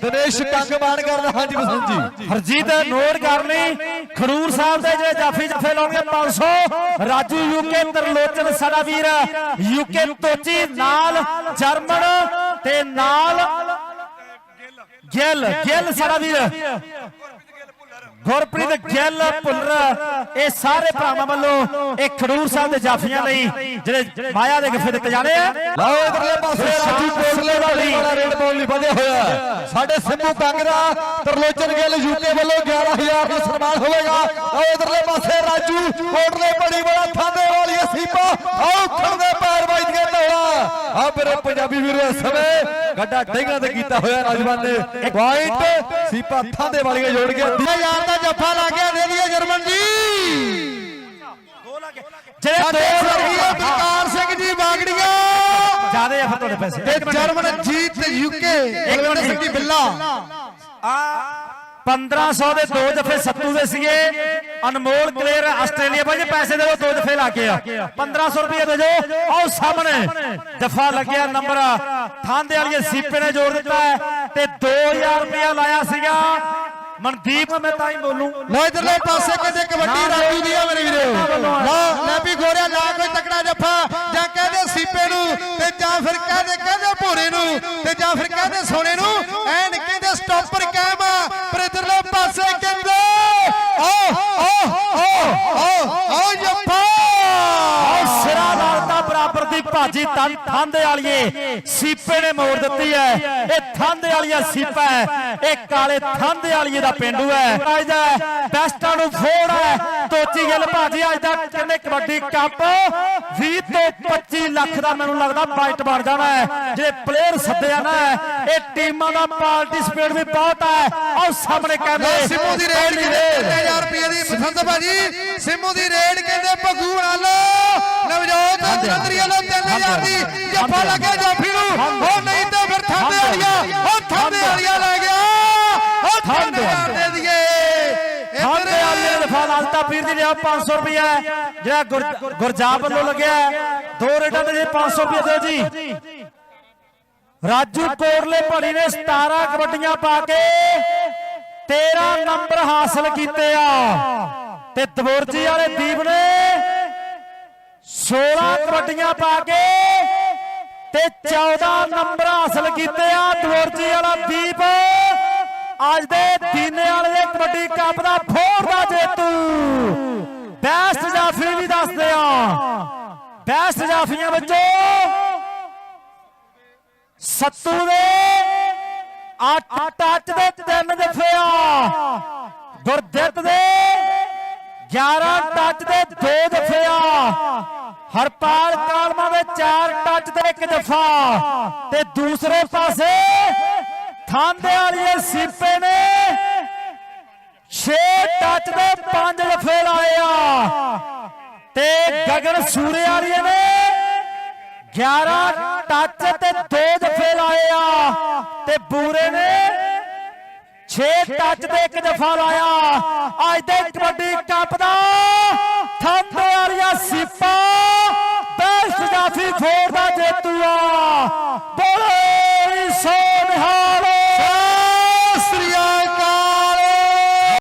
ਦਿਨੇਸ਼ ਕੰਗ ਮਾਨ ਕਰਦਾ ਹਾਂਜੀ ਬਸੰਤ ਜੀ। ਹਰਜੀਤ ਨੋਟ ਕਰ ਲਈ ਖਰੂਰ ਸਾਹਿਬ ਦੇ ਜਿਹੜੇ ਜਾਫੀ ਜਫੇ ਲਾਉਣਗੇ 500 ਰਾਜੂ ਯੂਕੇ ਤਰਲੋਚਨ ਸਾਡਾ ਵੀਰ ਯੂਕੇ ਤੋਚੀ ਨਾਲ ਜਰਮਨ ਤੇ ਨਾਲ ਗਿੱਲ। ਗਿੱਲ ਸਾਡਾ ਵੀਰ ਗੁਰਪ੍ਰੀਤ ਗਿੱਲ ਭੁੱਲਰ ਇਹ ਸਾਰੇ ਭਰਾਵਾਂ ਵੱਲੋਂ ਇਹ ਖਡੂਰ ਸਾਹਿਬ ਦੇ ਜਾਫੀਆਂ ਲਈ ਜਿਹੜੇ ਮਾਇਆ ਦੇ ਗੱਫੇ ਦਿੱਤੇ ਜਾਣੇ ਆ। ਲਓ ਇਧਰਲੇ ਪਾਸੇ ਰਾਜੂ ਕੋਸਲੇ ਦਾ ਵੀ ਬੜਾ ਰੇਡ ਪਾਉਣ ਲਈ ਵਧਿਆ ਹੋਇਆ। ਸਾਡੇ ਸਿੰਮੂ ਕੰਗ ਦਾ ਤਰਲੋਚਨ ਗਿੱਲ ਯੂਕੇ ਵੱਲੋਂ 11000 ਦਾ ਸਨਮਾਨ ਹੋਵੇਗਾ। ਲਓ ਇਧਰਲੇ ਪਾਸੇ ਰਾਜੂ ਕੋਟਲੇ ਬੜੀ ਬੜਾ ਥਾਂਦੇ ਵਾਲੀ ਸੀਪਾ ਆਓ ਖੜਦੇ ਪੈਰ ਵੱਜ ਕੇ ਧੌਲਾ ਆ ਮੇਰੇ ਪੰਜਾਬੀ ਵੀਰੋ ਇਸ ਸਮੇਂ ਗੱਡਾ ਡੇਗਾ ਤੇ ਕੀਤਾ ਹੋਇਆ ਨੌਜਵਾਨ ਨੇ। ਪੁਆਇੰਟ ਸੀਪਾ ਥਾਂਦੇ ਵਾਲੀਆਂ ਜੋੜ ਕੇ। ਯਾਰ ਦਾ ਜੱਫਾ ਲਾ ਗਿਆ ਦੇ ਦਈਏ ਜਰਮਨ ਜੀ। ਜਿਹੜੇ ਆ ਤੁਹਾਡੇ ਪੈਸੇ। ਤੇ ਜਰਮਨ ਜੀਤ ਯੂਕੇ ਬਲਵਿੰਦਰ ਸਿੰਘ ਜੀ ਬਿੱਲਾ। 1500 ਦੇ ਦੋ ਜਫੇ ਸੱਤੂ ਦੇ ਸੀਗੇ। ਅਨਮੋਲ ਕਲੇਰ ਆਸਟ੍ਰੇਲੀਆ ਭਾਈ ਜੀ ਪੈਸੇ ਦੇ ਦੋ ਜਫੇ ਲਾ ਕੇ ਆ। 1500 ਰੁਪਏ ਦੇ ਦਿਓ। ਆਓ ਸਾਹਮਣੇ। ਜਫਾ ਲੱਗਿਆ ਨੰਬਰ। ਥਾਂਦੇ ਵਾਲੀ ਸੀਪੇ ਨੇ ਜੋੜ ਦਿੱਤਾ ਹੈ ਤੇ 2000 ਰੁਪਏ ਲਾਇਆ ਸੀਗਾ। ਮਨਦੀਪ ਮੈਂ ਤਾਂ ਹੀ ਬੋਲੂ ਲੋ ਇਧਰਲੇ ਪਾਸੇ ਕਹਿੰਦੇ ਕਬੱਡੀ ਰਾਜੂ ਦੀ ਆ ਮੇਰੇ ਵੀਰੋ ਲਓ ਲੈ ਵੀ ਗੋਰਿਆ ਲਾ ਕੋਈ ਤਕੜਾ ਜੱਫਾ ਜਾਂ ਕਹਿੰਦੇ ਸੀਪੇ ਨੂੰ ਤੇ ਜਾਂ ਫਿਰ ਕਹਿੰਦੇ ਕਹਿੰਦੇ ਭੋਰੇ ਨੂੰ ਤੇ ਜਾਂ ਫਿਰ ਕਹਿੰਦੇ ਸੋਨੇ ਨੂੰ ਐਨ ਕਹਿੰਦੇ ਸਟਾਪਰ ਕਾਇਮ ਆ ਪਰ ਇਧਰਲੇ ਪਾਸੇ ਭਾਜੀ ਤਨ ਥਾਂਦੇ ਵਾਲੀਏ ਸੀਪੇ ਨੇ ਮੋੜ ਦਿੱਤੀ ਹੈ। ਇਹ ਥਾਂਦੇ ਵਾਲੀਆ ਸੀਪਾ ਹੈ। ਇਹ ਕਾਲੇ ਥਾਂਦੇ ਵਾਲੀਏ ਦਾ ਪਿੰਡੂ ਹੈ। ਅੱਜ ਦਾ ਬੈਸਟਾਂ ਨੂੰ ਫੋੜ ਹੈ। ਤੋਚੀ ਗਿੱਲ ਭਾਜੀ ਅੱਜ ਦਾ ਕਹਿੰਦੇ ਕਬੱਡੀ ਕੱਪ? 20 ਤੋਂ 25 ਲੱਖ ਦਾ ਮੈਨੂੰ ਲੱਗਦਾ ਬਾਈਟ ਬਣ ਜਾਣਾ ਹੈ। ਜਿਹੜੇ ਪਲੇਅਰ ਸੱਦਿਆ ਨਾ ਇਹ ਟੀਮਾਂ ਦਾ ਪਾਰਟਿਸਪੇਟ ਵੀ ਬਹੁਤ ਹੈ। ਆਓ ਸਾਹਮਣੇ ਕਹਿੰਦੇ ਸਿੰਮੂ ਦੀ ਰੇਡ ਕਹਿੰਦੇ 3000 ਰੁਪਏ ਦੀ ਬਸੰਤ ਭਾਜੀ। ਸਿੰਮੂ ਦੀ ਰੇਡ ਕਹਿੰਦੇ ਭੱਗੂ ਵਾਲੋ। ਨਵਜੋਤ ਚੰਦਰੀ ਵਾਲੋ 3000 ਦੀ ਜੱਫਾ ਲੱਗਿਆ ਜਾਫੀ ਨੂੰ। ਉਹ ਨਹੀਂ ਤੇ ਫਿਰ ਥਾਂਦੇ ਵਾਲੀਆ ਉਹ ਥਾਂਦੇ ਵਾਲੀਆ ਲੈ ਗਿਆ। ਉਹ ਥਾਂਦੇ ਦੇ ਦਈਏ ਖਾਂਦੇ ਵਾਲੇ ਨੇ ਦਫਾ ਲਾਲਤਾ ਪੀਰ ਦੀ ਲਿਆ 500 ਰੁਪਏ ਜਿਹੜਾ ਗੁਰ- ਗੁਰਜਾਪ ਵੱਲੋਂ ਲੱਗਿਆ। ਦੋ ਰੇਟਾਂ ਦੇ ਜੇ 500 ਰੁਪਏ ਦਿਓ ਜੀ। ਰਾਜੂ ਕੋਰਲੇ ਭੜੀ ਨੇ 17 ਕਬੱਡੀਆਂ ਪਾ ਕੇ 13 ਨੰਬਰ ਹਾਸਲ ਕੀਤੇ ਆ। ਤੇ ਦਬੋਰਜੀ ਵਾਲੇ ਦੀਪ ਨੇ 16 ਪਾ ਕੇ ਤੇ 14 ਨੰਬਰ ਹਾਸਲ ਕੀਤੇ ਆ ਦਬੋਰਜੀ ਵਾਲਾ ਦੀਪ। ਅੱਜ ਦੇ ਦੀਨੇ ਵਾਲੇ ਦੇ ਕਬੱਡੀ ਕੱਪ ਦਾ ਫੋਰ ਦਾ ਜੇਤੂ। ਬੈਸਟ ਜਾਫੀ ਵੀ ਦੱਸਦੇ ਆ। ਬੈਸਟ ਜਾਫੀਆਂ ਵਿੱਚੋਂ ਸੱਤੂ ਦੇ 8 ਟੱਚ ਦੇ 3 ਦਫ਼ਿਆ ਗੁਰਦਿੱਤ ਦੇ 11 ਟੱਚ ਦੇ 2 ਜਫਿਆ ਹਰਪਾਲ ਕਾਲਮਾ ਦੇ ਚਾਰ ਟੱਚ ਦੇ 1 ਜਫਾ ਤੇ ਦੂਸਰੇ ਪਾਸੇ ਥਾਂਦੇ ਵਾਲੀ ਸੀਪੇ ਨੇ 6 ਟੱਚ ਦੇ 5 ਜਫੇ ਲਾਏ ਆ ਤੇ ਗਗਨ ਸੂਰੇ ਵਾਲੀ ਨੇ 11 ਟੱਚ ਤੇ 2 ਜਫੇ ਲਾਏ ਆ ਤੇ ਬੂਰੇ ਨੇ 6 ਟੱਚ ਤੇ ਇੱਕ ਜਫਾ ਲਾਇਆ। ਅੱਜ ਦੇ ਕਬੱਡੀ ਕੱਪ ਸੀਪਾ